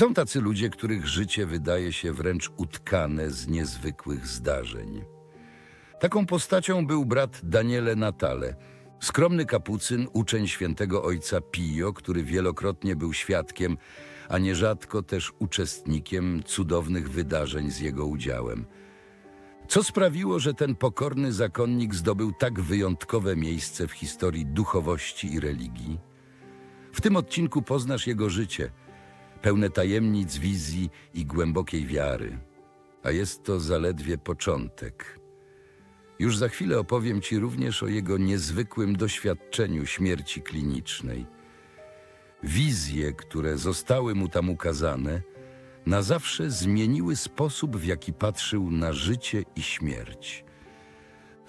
Są tacy ludzie, których życie wydaje się wręcz utkane z niezwykłych zdarzeń. Taką postacią był brat Daniele Natale, skromny kapucyn, uczeń świętego ojca Pio, który wielokrotnie był świadkiem, a nierzadko też uczestnikiem cudownych wydarzeń z jego udziałem. Co sprawiło, że ten pokorny zakonnik zdobył tak wyjątkowe miejsce w historii duchowości i religii? W tym odcinku poznasz jego życie, pełne tajemnic, wizji i głębokiej wiary. A jest to zaledwie początek. Już za chwilę opowiem Ci również o jego niezwykłym doświadczeniu śmierci klinicznej. Wizje, które zostały mu tam ukazane, na zawsze zmieniły sposób, w jaki patrzył na życie i śmierć.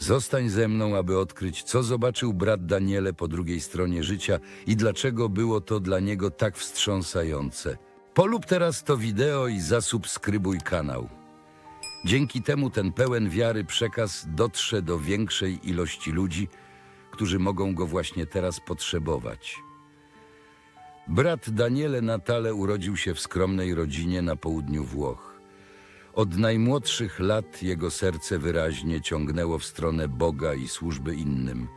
Zostań ze mną, aby odkryć, co zobaczył brat Daniele po drugiej stronie życia i dlaczego było to dla niego tak wstrząsające. Polub teraz to wideo i zasubskrybuj kanał. Dzięki temu ten pełen wiary przekaz dotrze do większej ilości ludzi, którzy mogą go właśnie teraz potrzebować. Brat Daniele Natale urodził się w skromnej rodzinie na południu Włoch. Od najmłodszych lat jego serce wyraźnie ciągnęło w stronę Boga i służby innym.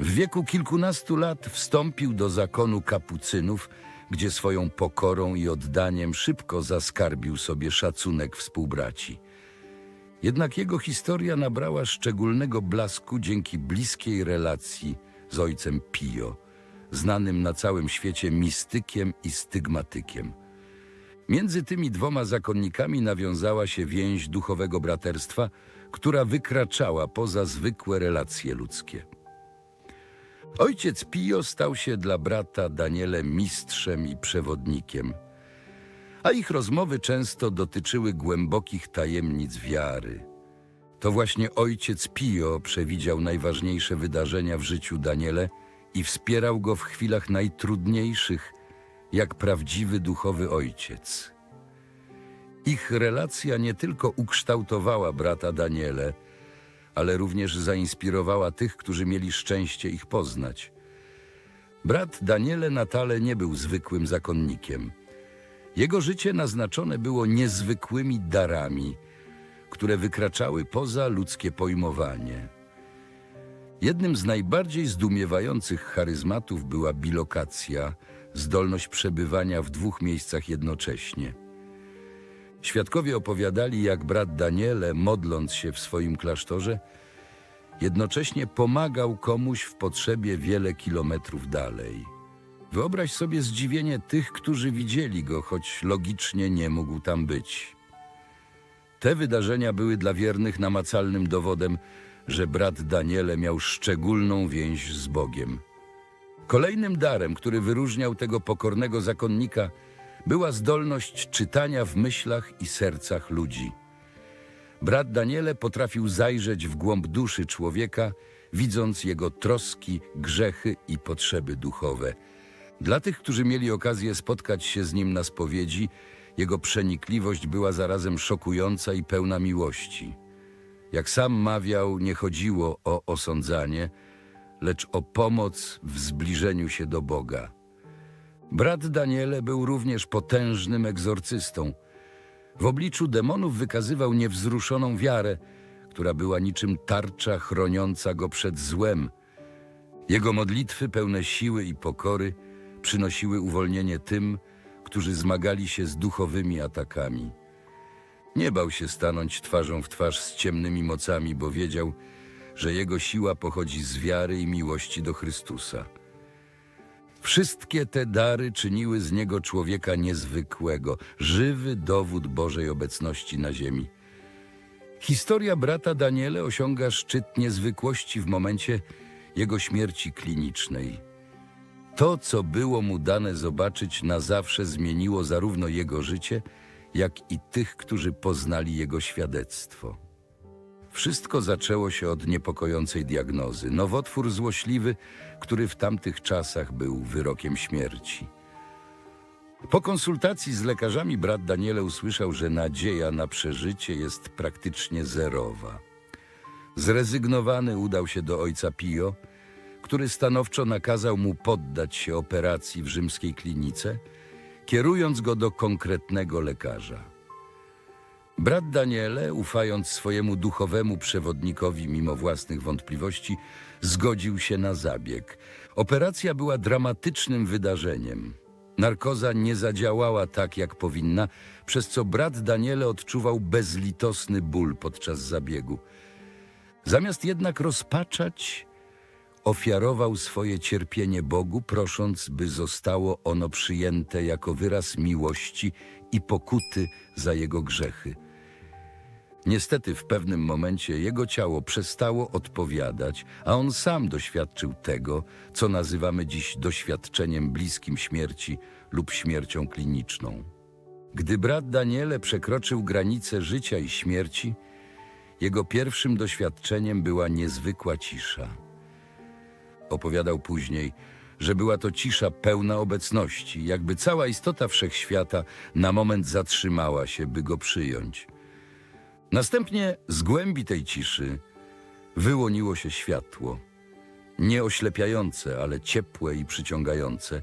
W wieku kilkunastu lat wstąpił do zakonu kapucynów, gdzie swoją pokorą i oddaniem szybko zaskarbił sobie szacunek współbraci. Jednak jego historia nabrała szczególnego blasku dzięki bliskiej relacji z ojcem Pio, znanym na całym świecie mistykiem i stygmatykiem. Między tymi dwoma zakonnikami nawiązała się więź duchowego braterstwa, która wykraczała poza zwykłe relacje ludzkie. Ojciec Pio stał się dla brata Daniele mistrzem i przewodnikiem, a ich rozmowy często dotyczyły głębokich tajemnic wiary. To właśnie ojciec Pio przewidział najważniejsze wydarzenia w życiu Daniele i wspierał go w chwilach najtrudniejszych, jak prawdziwy duchowy ojciec. Ich relacja nie tylko ukształtowała brata Daniele, ale również zainspirowała tych, którzy mieli szczęście ich poznać. Brat Daniele Natale nie był zwykłym zakonnikiem. Jego życie naznaczone było niezwykłymi darami, które wykraczały poza ludzkie pojmowanie. Jednym z najbardziej zdumiewających charyzmatów była bilokacja, zdolność przebywania w dwóch miejscach jednocześnie. Świadkowie opowiadali, jak brat Daniele, modląc się w swoim klasztorze, jednocześnie pomagał komuś w potrzebie wiele kilometrów dalej. Wyobraź sobie zdziwienie tych, którzy widzieli go, choć logicznie nie mógł tam być. Te wydarzenia były dla wiernych namacalnym dowodem, że brat Daniele miał szczególną więź z Bogiem. Kolejnym darem, który wyróżniał tego pokornego zakonnika, była zdolność czytania w myślach i sercach ludzi. Brat Daniele potrafił zajrzeć w głąb duszy człowieka, widząc jego troski, grzechy i potrzeby duchowe. Dla tych, którzy mieli okazję spotkać się z nim na spowiedzi, jego przenikliwość była zarazem szokująca i pełna miłości. Jak sam mawiał, nie chodziło o osądzanie, lecz o pomoc w zbliżeniu się do Boga. Brat Daniele był również potężnym egzorcystą. W obliczu demonów wykazywał niewzruszoną wiarę, która była niczym tarcza chroniąca go przed złem. Jego modlitwy pełne siły i pokory przynosiły uwolnienie tym, którzy zmagali się z duchowymi atakami. Nie bał się stanąć twarzą w twarz z ciemnymi mocami, bo wiedział, że jego siła pochodzi z wiary i miłości do Chrystusa. Wszystkie te dary czyniły z niego człowieka niezwykłego, żywy dowód Bożej obecności na ziemi. Historia brata Daniele osiąga szczyt niezwykłości w momencie jego śmierci klinicznej. To, co było mu dane zobaczyć, na zawsze zmieniło zarówno jego życie, jak i tych, którzy poznali jego świadectwo. Wszystko zaczęło się od niepokojącej diagnozy. Nowotwór złośliwy, który w tamtych czasach był wyrokiem śmierci. Po konsultacji z lekarzami brat Daniele usłyszał, że nadzieja na przeżycie jest praktycznie zerowa. Zrezygnowany udał się do ojca Pio, który stanowczo nakazał mu poddać się operacji w rzymskiej klinice kierując go do konkretnego lekarza. Brat Daniele, ufając swojemu duchowemu przewodnikowi mimo własnych wątpliwości, zgodził się na zabieg. Operacja była dramatycznym wydarzeniem. Narkoza nie zadziałała tak, jak powinna, przez co brat Daniele odczuwał bezlitosny ból podczas zabiegu. Zamiast jednak rozpaczać, ofiarował swoje cierpienie Bogu, prosząc, by zostało ono przyjęte jako wyraz miłości i pokuty za jego grzechy. Niestety w pewnym momencie jego ciało przestało odpowiadać, a on sam doświadczył tego, co nazywamy dziś doświadczeniem bliskim śmierci lub śmiercią kliniczną. Gdy brat Daniele przekroczył granicę życia i śmierci, jego pierwszym doświadczeniem była niezwykła cisza. Opowiadał później, że była to cisza pełna obecności, jakby cała istota wszechświata na moment zatrzymała się, by go przyjąć. Następnie z głębi tej ciszy wyłoniło się światło. Nie oślepiające, ale ciepłe i przyciągające,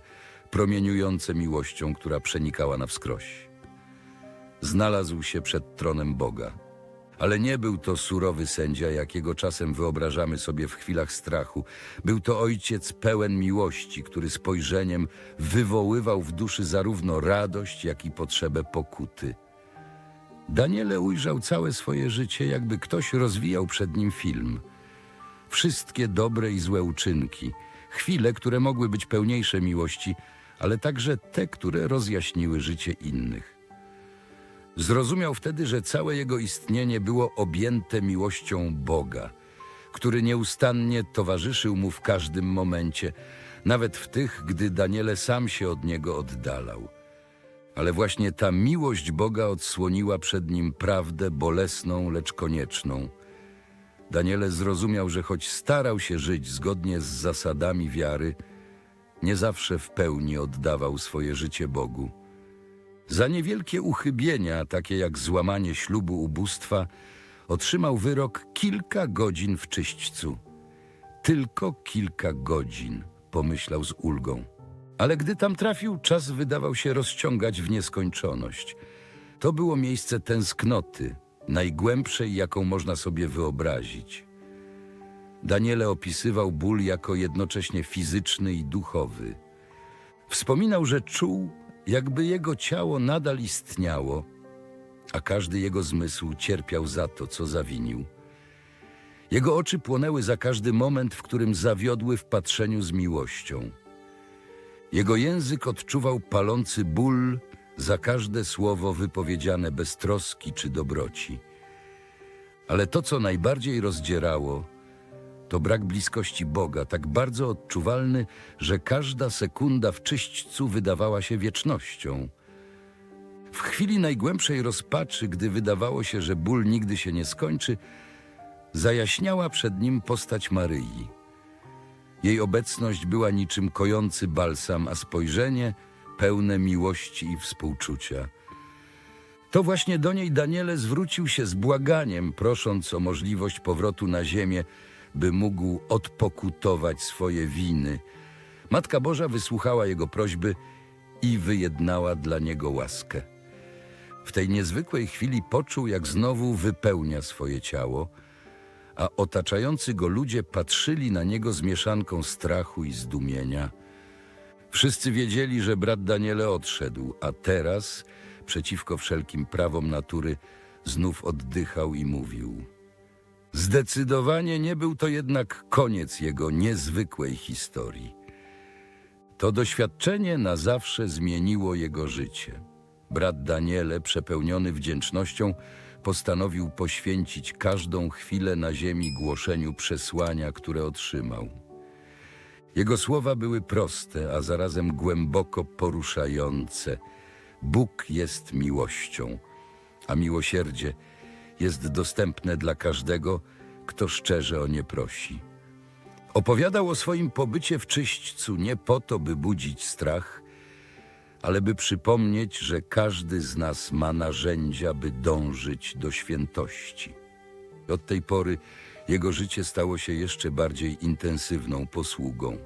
promieniujące miłością, która przenikała na wskroś. Znalazł się przed tronem Boga. Ale nie był to surowy sędzia, jakiego czasem wyobrażamy sobie w chwilach strachu. Był to ojciec pełen miłości, który spojrzeniem wywoływał w duszy zarówno radość, jak i potrzebę pokuty. Daniele ujrzał całe swoje życie, jakby ktoś rozwijał przed nim film. Wszystkie dobre i złe uczynki, chwile, które mogły być pełniejsze miłości, ale także te, które rozjaśniły życie innych. Zrozumiał wtedy, że całe jego istnienie było objęte miłością Boga, który nieustannie towarzyszył mu w każdym momencie, nawet w tych, gdy Daniele sam się od niego oddalał. Ale właśnie ta miłość Boga odsłoniła przed nim prawdę bolesną, lecz konieczną. Daniele zrozumiał, że choć starał się żyć zgodnie z zasadami wiary, nie zawsze w pełni oddawał swoje życie Bogu. Za niewielkie uchybienia, takie jak złamanie ślubu ubóstwa, otrzymał wyrok kilka godzin w czyśćcu. Tylko kilka godzin, pomyślał z ulgą. Ale gdy tam trafił, czas wydawał się rozciągać w nieskończoność. To było miejsce tęsknoty, najgłębszej, jaką można sobie wyobrazić. Daniele opisywał ból jako jednocześnie fizyczny i duchowy. Wspominał, że czuł, jakby jego ciało nadal istniało, a każdy jego zmysł cierpiał za to, co zawinił. Jego oczy płonęły za każdy moment, w którym zawiodły w patrzeniu z miłością. Jego język odczuwał palący ból za każde słowo wypowiedziane bez troski czy dobroci. Ale to, co najbardziej rozdzierało, to brak bliskości Boga, tak bardzo odczuwalny, że każda sekunda w czyśćcu wydawała się wiecznością. W chwili najgłębszej rozpaczy, gdy wydawało się, że ból nigdy się nie skończy, zajaśniała przed nim postać Maryi. Jej obecność była niczym kojący balsam, a spojrzenie pełne miłości i współczucia. To właśnie do niej Daniele zwrócił się z błaganiem, prosząc o możliwość powrotu na ziemię, by mógł odpokutować swoje winy. Matka Boża wysłuchała jego prośby i wyjednała dla niego łaskę. W tej niezwykłej chwili poczuł, jak znowu wypełnia swoje ciało, a otaczający go ludzie patrzyli na niego z mieszanką strachu i zdumienia. Wszyscy wiedzieli, że brat Daniele odszedł, a teraz, przeciwko wszelkim prawom natury, znów oddychał i mówił. Zdecydowanie nie był to jednak koniec jego niezwykłej historii. To doświadczenie na zawsze zmieniło jego życie. Brat Daniele, przepełniony wdzięcznością, postanowił poświęcić każdą chwilę na ziemi głoszeniu przesłania, które otrzymał. Jego słowa były proste, a zarazem głęboko poruszające. Bóg jest miłością, a miłosierdzie jest dostępne dla każdego, kto szczerze o nie prosi. Opowiadał o swoim pobycie w czyśćcu nie po to, by budzić strach, ale by przypomnieć, że każdy z nas ma narzędzia, by dążyć do świętości. Od tej pory jego życie stało się jeszcze bardziej intensywną posługą.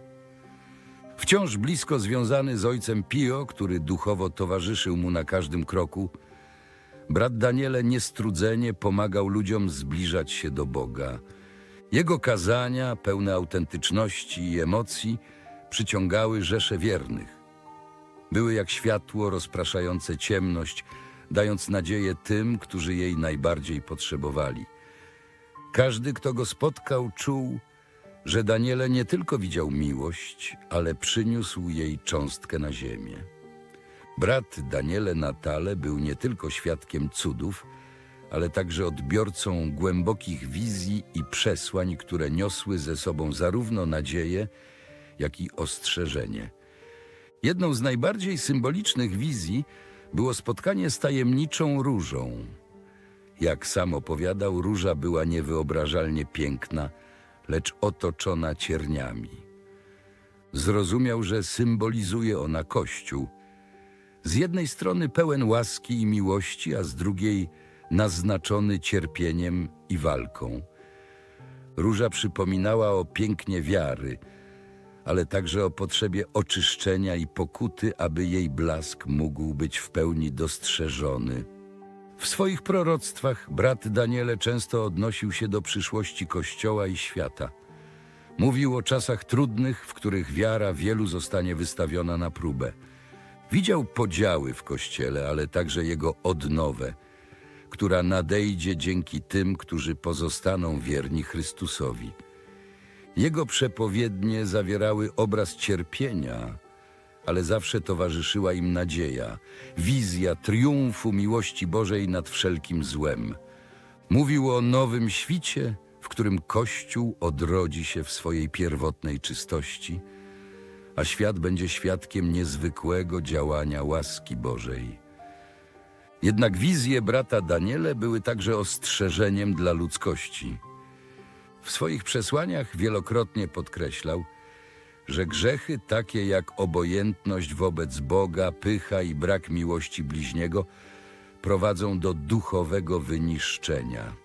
Wciąż blisko związany z ojcem Pio, który duchowo towarzyszył mu na każdym kroku, brat Daniele niestrudzenie pomagał ludziom zbliżać się do Boga. Jego kazania, pełne autentyczności i emocji, przyciągały rzesze wiernych. Były jak światło rozpraszające ciemność, dając nadzieję tym, którzy jej najbardziej potrzebowali. Każdy, kto go spotkał, czuł, że Daniele nie tylko widział miłość, ale przyniósł jej cząstkę na ziemię. Brat Daniele Natale był nie tylko świadkiem cudów, ale także odbiorcą głębokich wizji i przesłań, które niosły ze sobą zarówno nadzieję, jak i ostrzeżenie. Jedną z najbardziej symbolicznych wizji było spotkanie z tajemniczą różą. Jak sam opowiadał, róża była niewyobrażalnie piękna, lecz otoczona cierniami. Zrozumiał, że symbolizuje ona Kościół. Z jednej strony pełen łaski i miłości, a z drugiej naznaczony cierpieniem i walką. Róża przypominała o pięknie wiary, ale także o potrzebie oczyszczenia i pokuty, aby jej blask mógł być w pełni dostrzeżony. W swoich proroctwach brat Daniele często odnosił się do przyszłości Kościoła i świata. Mówił o czasach trudnych, w których wiara wielu zostanie wystawiona na próbę. Widział podziały w Kościele, ale także jego odnowę, która nadejdzie dzięki tym, którzy pozostaną wierni Chrystusowi. Jego przepowiednie zawierały obraz cierpienia, ale zawsze towarzyszyła im nadzieja, wizja triumfu miłości Bożej nad wszelkim złem. Mówił o nowym świcie, w którym Kościół odrodzi się w swojej pierwotnej czystości, a świat będzie świadkiem niezwykłego działania łaski Bożej. Jednak wizje brata Daniele były także ostrzeżeniem dla ludzkości. W swoich przesłaniach wielokrotnie podkreślał, że grzechy takie jak obojętność wobec Boga, pycha i brak miłości bliźniego prowadzą do duchowego wyniszczenia.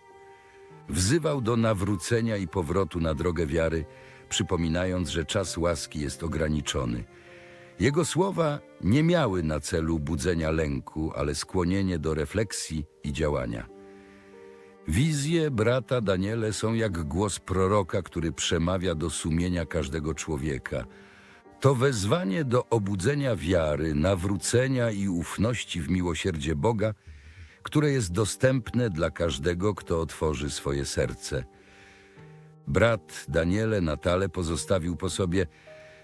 Wzywał do nawrócenia i powrotu na drogę wiary, przypominając, że czas łaski jest ograniczony. Jego słowa nie miały na celu budzenia lęku, ale skłonienie do refleksji i działania. Wizje brata Daniele są jak głos proroka, który przemawia do sumienia każdego człowieka. To wezwanie do obudzenia wiary, nawrócenia i ufności w miłosierdzie Boga, które jest dostępne dla każdego, kto otworzy swoje serce. Brat Daniele Natale pozostawił po sobie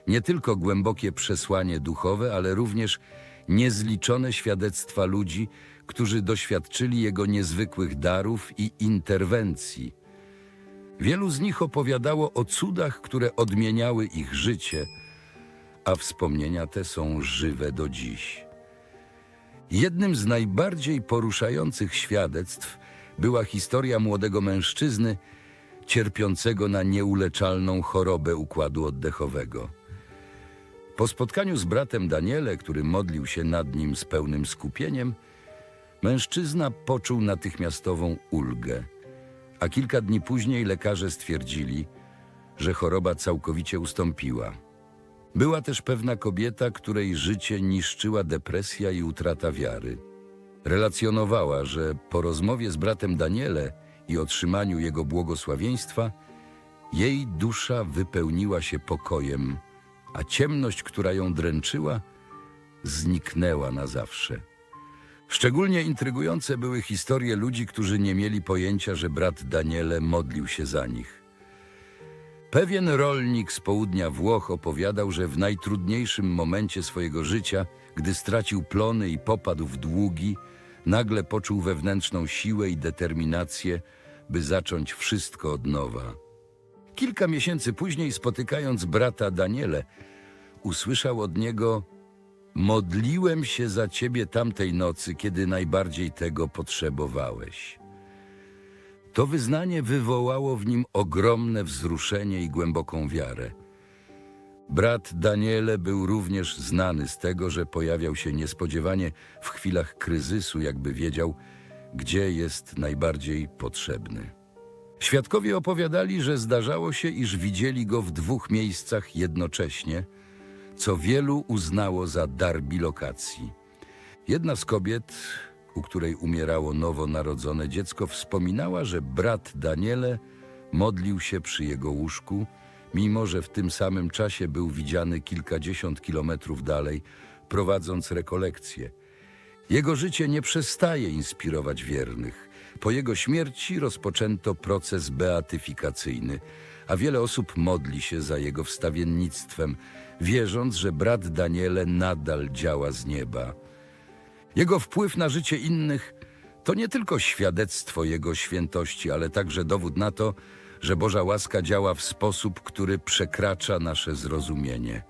nie tylko głębokie przesłanie duchowe, ale również niezliczone świadectwa ludzi, którzy doświadczyli jego niezwykłych darów i interwencji. Wielu z nich opowiadało o cudach, które odmieniały ich życie, a wspomnienia te są żywe do dziś. Jednym z najbardziej poruszających świadectw była historia młodego mężczyzny cierpiącego na nieuleczalną chorobę układu oddechowego. Po spotkaniu z bratem Daniele, który modlił się nad nim z pełnym skupieniem, mężczyzna poczuł natychmiastową ulgę, a kilka dni później lekarze stwierdzili, że choroba całkowicie ustąpiła. Była też pewna kobieta, której życie niszczyła depresja i utrata wiary. Relacjonowała, że po rozmowie z bratem Daniele i otrzymaniu jego błogosławieństwa, jej dusza wypełniła się pokojem, a ciemność, która ją dręczyła, zniknęła na zawsze. Szczególnie intrygujące były historie ludzi, którzy nie mieli pojęcia, że brat Daniele modlił się za nich. Pewien rolnik z południa Włoch opowiadał, że w najtrudniejszym momencie swojego życia, gdy stracił plony i popadł w długi, nagle poczuł wewnętrzną siłę i determinację, by zacząć wszystko od nowa. Kilka miesięcy później, spotykając brata Daniele, usłyszał od niego: Modliłem się za ciebie tamtej nocy, kiedy najbardziej tego potrzebowałeś. To wyznanie wywołało w nim ogromne wzruszenie i głęboką wiarę. Brat Daniele był również znany z tego, że pojawiał się niespodziewanie w chwilach kryzysu, jakby wiedział, gdzie jest najbardziej potrzebny. Świadkowie opowiadali, że zdarzało się, iż widzieli go w dwóch miejscach jednocześnie, co wielu uznało za dar bilokacji. Jedna z kobiet, u której umierało nowonarodzone dziecko, wspominała, że brat Daniele modlił się przy jego łóżku, mimo że w tym samym czasie był widziany kilkadziesiąt kilometrów dalej, prowadząc rekolekcje. Jego życie nie przestaje inspirować wiernych. Po jego śmierci rozpoczęto proces beatyfikacyjny, a wiele osób modli się za jego wstawiennictwem, wierząc, że brat Daniele nadal działa z nieba. Jego wpływ na życie innych to nie tylko świadectwo jego świętości, ale także dowód na to, że Boża łaska działa w sposób, który przekracza nasze zrozumienie.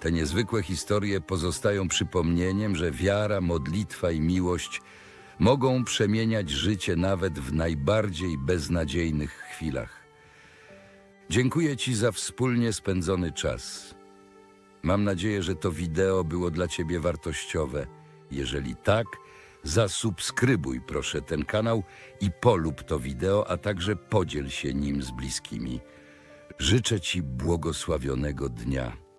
Te niezwykłe historie pozostają przypomnieniem, że wiara, modlitwa i miłość mogą przemieniać życie nawet w najbardziej beznadziejnych chwilach. Dziękuję Ci za wspólnie spędzony czas. Mam nadzieję, że to wideo było dla Ciebie wartościowe. Jeżeli tak, zasubskrybuj proszę ten kanał i polub to wideo, a także podziel się nim z bliskimi. Życzę Ci błogosławionego dnia.